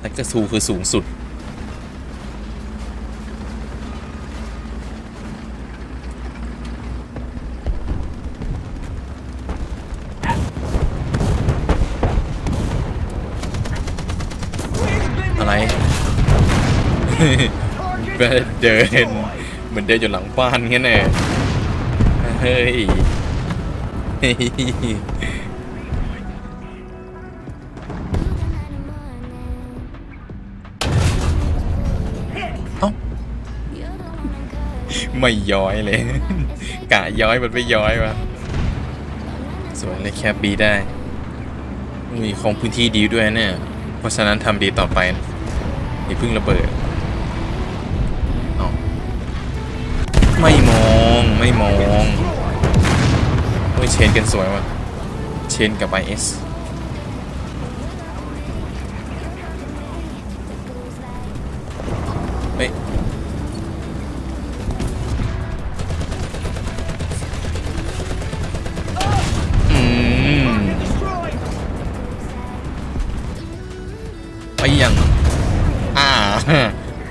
แท็กกอร์ทูคือสูงสุด อะไร เดินเหมือนเดินอยู่หลังบ้านงั้นแน่เฮ้ย ไม่ย้อยเลย กะย้อยมันไม่ย้อยวะสวยเลยแคบบีได้มีของพื้นที่ดีด้วยเนี่ย เพราะฉะนั้นทำดีต่อไปนะอย่าเพิ่งระเบิดเอาไม่มองไม่มองเฮ้ยเชนกันสวยว่ะเชนกับ IS เอส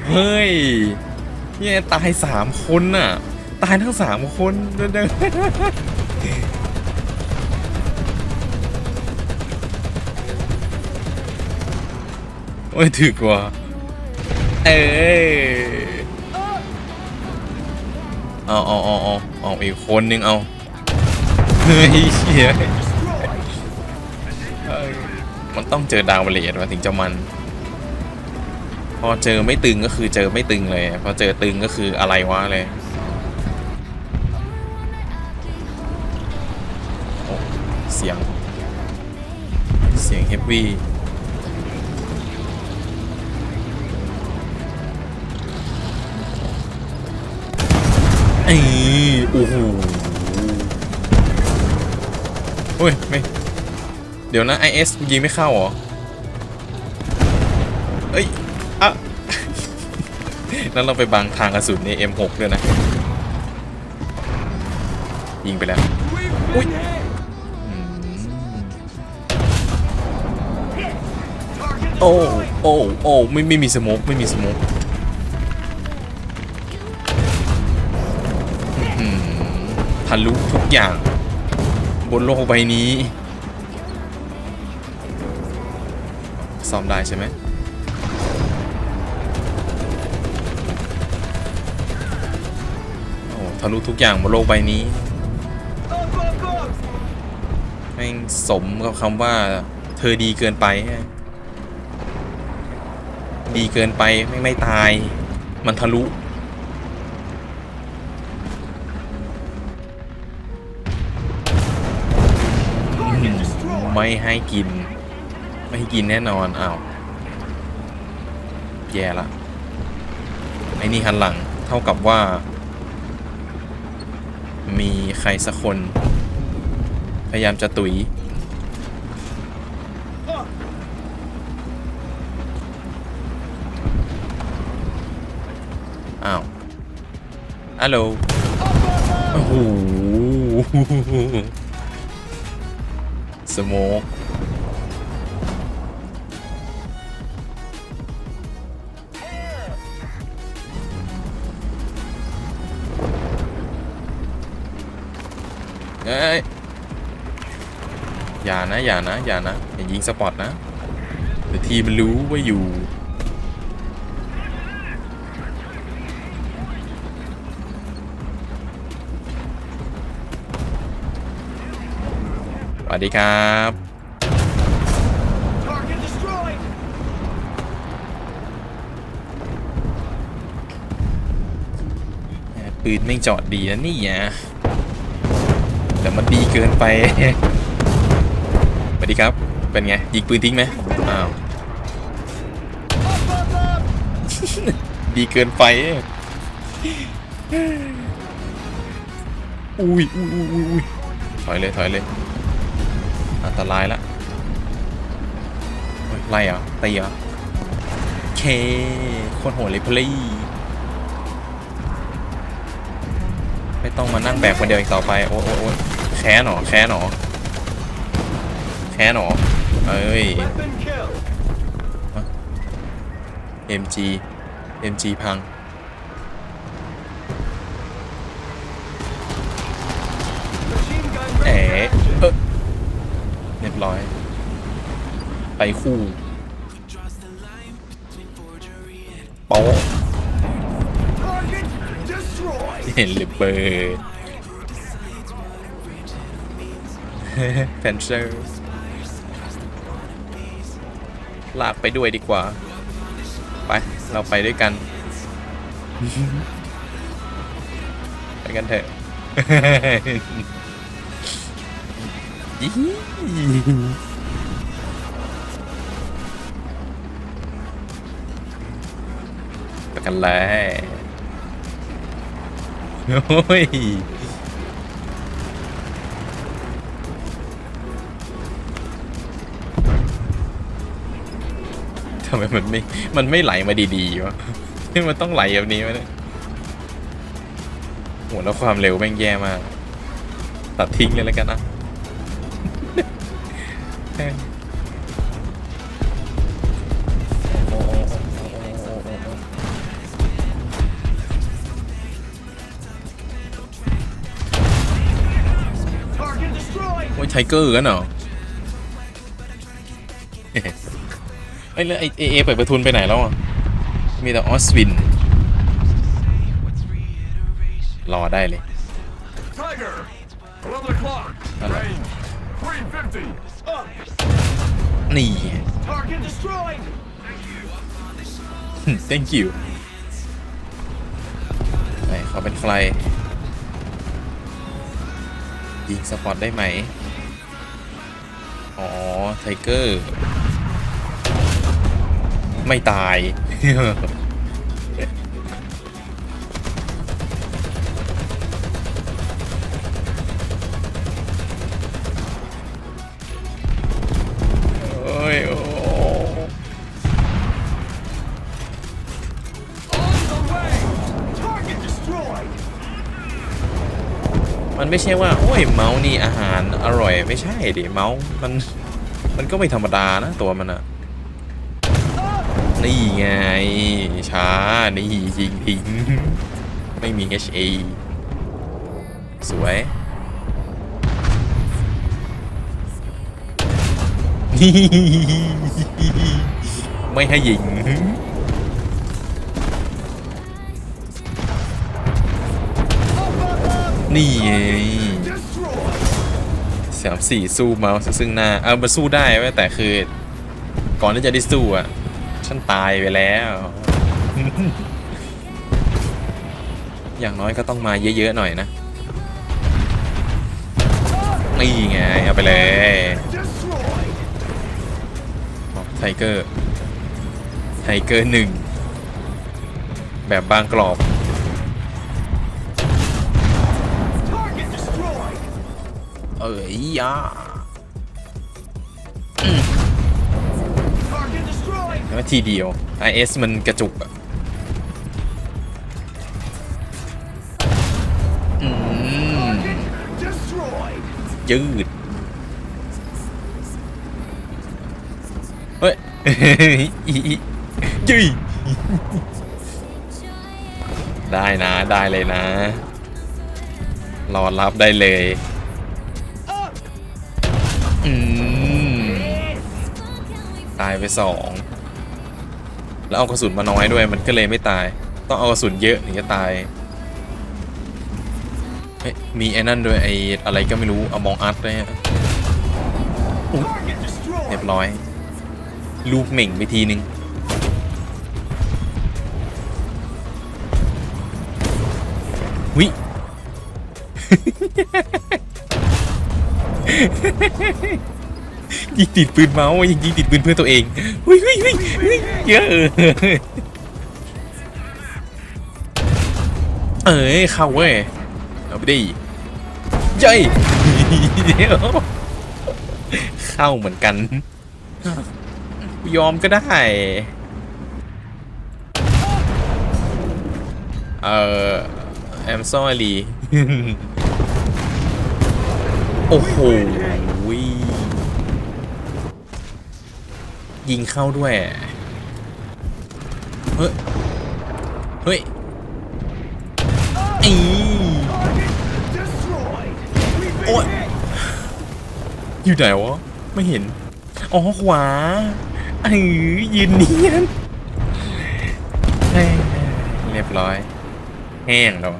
เฮ้ยเนี่ยตายสามคนน่ะ ตายทั้งสามคนเดินโอ้ยถึกว่ะเอ้ยเอาเอาเอาเอาเอาอีกคนนึงเอา เฮ้ยเชี่ยมันต้องเจอดาวเลียดมาถึงจะมัน พอเจอไม่ตึงก็คือเจอไม่ตึงเลย พอเจอตึงก็คืออะไรวะเลยเสียง เสียงเฮฟวี่ไอ้ยโอ้โหโอ้ย ไม่ เดี๋ยวนะ IS ยิงไม่เข้าเหรอ เอ้ย อะแล้วเราไปบังทางกระสุนใน M6 ด้วยนะ ยิงไปแล้ว อุ้ยโอ้โอ้โอ้ไม่ไม่มีสโมกไม่มีสโมกทะลุทุกอย่าง บนโลกใบนี้ ซ่อมได้ใช่ไหม ทะลุทุกอย่างบนโลกใบนี้แม่งสมกับคำว่า เธอดีเกินไป ดีเกินไปไม่ไม่ตาย มันทะลุไม่ให้กิน ไม่ให้กินแน่นอนอ้าวแย่ละไอ้นี่หันหลังเท่ากับว่า มีใครสักคน พยายามจะตุยอ้าวฮัลโหลโอ้โหสโมก เอ้ยอย่านะอย่านะอย่านะอย่ายิงสปอตนะเดี๋ยวทีมมันรู้ว่าอยู่สวัสดีครับ Target destroyed! แหมปืนไม่งจอดดีนะนี่อะ แต่มันดีเกินไปสวัสดีครับ เป็นไง ยิงปืนทิ้งไหมอ้าว ดีเกินไป อุ้ยอุ้ยอุ้ยอุ้ยถอยเลยถอยเลย อันตรายละไล่เหรอตีเหรอเค คนโหดเลยพลี ไม่ต้องมานั่งแบกคนเดียวอีกต่อไป โอ้โอ้โอ้แค้นหนอแค้นหนอแค้นหนอเอ้ย MG MG พัง Machine gun เอ๋เออเรียบร้อย ไปคู่โป๊ะ ห็นหรือเบิร์ดแพนเซอร์ลากไปด้วยดีกว่า ไป เราไปด้วยกัน ไปกันเถอะยี่ไปกันเลย โอ้ยทำไมมันไม่ มันไม่ไหลมาดีๆวะมันต้องไหลแบบนี้วะเนี่ยโหแล้วความเร็วแม่งแย่มาก ตัดทิ้งเลยแล้วกันนะ ไทเกอร์กันเหรอเอ้ยแล้วไอเอเอเปิดประทุนไปไหนแล้วอะ มีแต่ออสวิน รอได้เลย Tiger. 11 o'clock. Hello. Range 350. Up. นี่ Target destroyed. thank you ไหนเขาเป็นใคร ยิงสปอตได้ไหม อ๋อ ไทเกอร์ ไม่ตาย ไม่ใช่ว่าโอ้ยเมาส์นี่อาหารอร่อยไม่ใช่ดิเมาส์มันมันก็ไม่ธรรมดานะตัวมันอะนี่ไงช้านี่ยิงทิ้งไม่มี HA สวยนี่ไม่ให้ยิง นี่ไงสามสี่สู้เมาส์ซึ่งหน้าเอามาสู้ได้ไว้แต่คือ ก่อนที่จะได้สู้อะ ฉันตายไปแล้ว อย่างน้อยก็ต้องมาเยอะๆหน่อยนะ นี่ไง เอาไปเลยไทเกอร์ ไทเกอร์หนึ่ง แบบบางกรอบ เอ้ยยา Target destroyed. แล้วทีเดียว IS มันกระจุกอะยืด เฮ้ยยืยได้นะ ได้เลยนะ รอรับได้เลย ตายไปสอง แล้วเอากระสุนมาน้อยด้วยมันก็เลยไม่ตาย ต้องเอากระสุนเยอะถึงจะตายเฮ้ยมีไอ้นั่นด้วยไอ้อะไรก็ไม่รู้เอามองอัดเลยเรียบร้อย ลูกเหม่งไปทีนึงวิ ยิงติดปืนเมาส์ยิงยิงติดปืนเพื่อนตัวเองวิวิวิวิเยอะเอ้ยเข้าเว้ยเอาไปดิเย้ยเดี๋ยวเข้าเหมือนกันยอมก็ได้ เอ่อ I'm sorry โอ้โห ยิงเข้าด้วย เฮ้ย เฮ้ยอี Target destroyed. We've been Ôi. hit. อยู่ไหนวะ ไม่เห็น อ๋อขวาเออยืนเนียนเรียบร้อย แห้งแล้ว